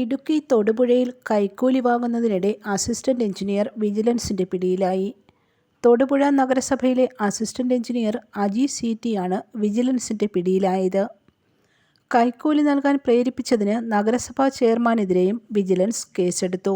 ഇടുക്കി തൊടുപുഴയിൽ കൈക്കൂലി വാങ്ങുന്നതിനിടെ assistant engineer വിജിലൻസിന്റെ പിടിയിലായി. തൊടുപുഴ നഗരസഭയിലെ അസിസ്റ്റന്റ് എഞ്ചിനീയർ അജി സി ടിയാണ് വിജിലൻസിന്റെ പിടിയിലായത്. കൈക്കൂലി നൽകാൻ പ്രേരിപ്പിച്ചതിന് നഗരസഭാ ചെയർമാനെതിരെയും വിജിലൻസ് കേസെടുത്തു.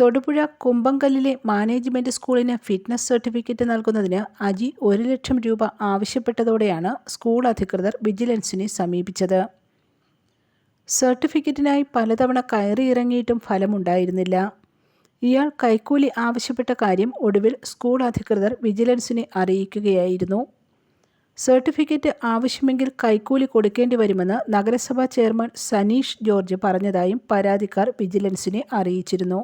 തൊടുപുഴ കുമ്പങ്കല്ലിലെ മാനേജ്മെന്റ് സ്കൂളിന് ഫിറ്റ്നസ് സർട്ടിഫിക്കറ്റ് നൽകുന്നതിന് അജി ഒരു ലക്ഷം രൂപ ആവശ്യപ്പെട്ടതോടെയാണ് സ്കൂൾ അധികൃതർ വിജിലൻസിനെ സമീപിച്ചത്. സർട്ടിഫിക്കറ്റിനായി പലതവണ കയറിയിറങ്ങിയിട്ടും ഫലമുണ്ടായിരുന്നില്ല. ഇയാൾ കൈക്കൂലി ആവശ്യപ്പെട്ട കാര്യം ഒടുവിൽ സ്കൂൾ അധികൃതർ വിജിലൻസിനെ അറിയിക്കുകയായിരുന്നു. സർട്ടിഫിക്കറ്റ് ആവശ്യമെങ്കിൽ കൈക്കൂലി കൊടുക്കേണ്ടി വരുമെന്ന് നഗരസഭാ ചെയർമാൻ സനീഷ് ജോർജ് പറഞ്ഞതായും പരാതിക്കാർ വിജിലൻസിനെ അറിയിച്ചിരുന്നു.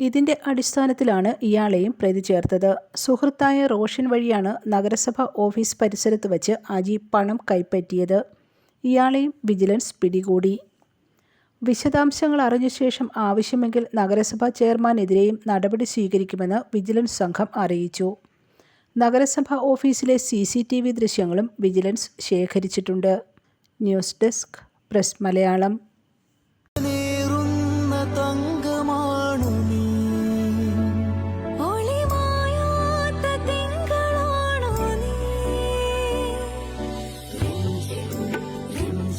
ഇതിന്റെ അടിസ്ഥാനത്തിലാണ് ഇയാളെയും പ്രതി ചേർത്തത്. സുഹൃത്തായ റോഷൻ വഴിയാണ് നഗരസഭ ഓഫീസ് പരിസരത്ത് വച്ച് അജി പണം കൈപ്പറ്റിയത്. ഇയാളെയും വിജിലൻസ് പിടികൂടി. വിശദാംശങ്ങൾ അറിഞ്ഞ ശേഷം ആവശ്യമെങ്കിൽ നഗരസഭാ ചെയർമാനെതിരെയും നടപടി സ്വീകരിക്കുമെന്ന് വിജിലൻസ് സംഘം അറിയിച്ചു. നഗരസഭാ ഓഫീസിലെ സി സി ടി വി ദൃശ്യങ്ങളും വിജിലൻസ് ശേഖരിച്ചിട്ടുണ്ട്. News desk press Malayalam.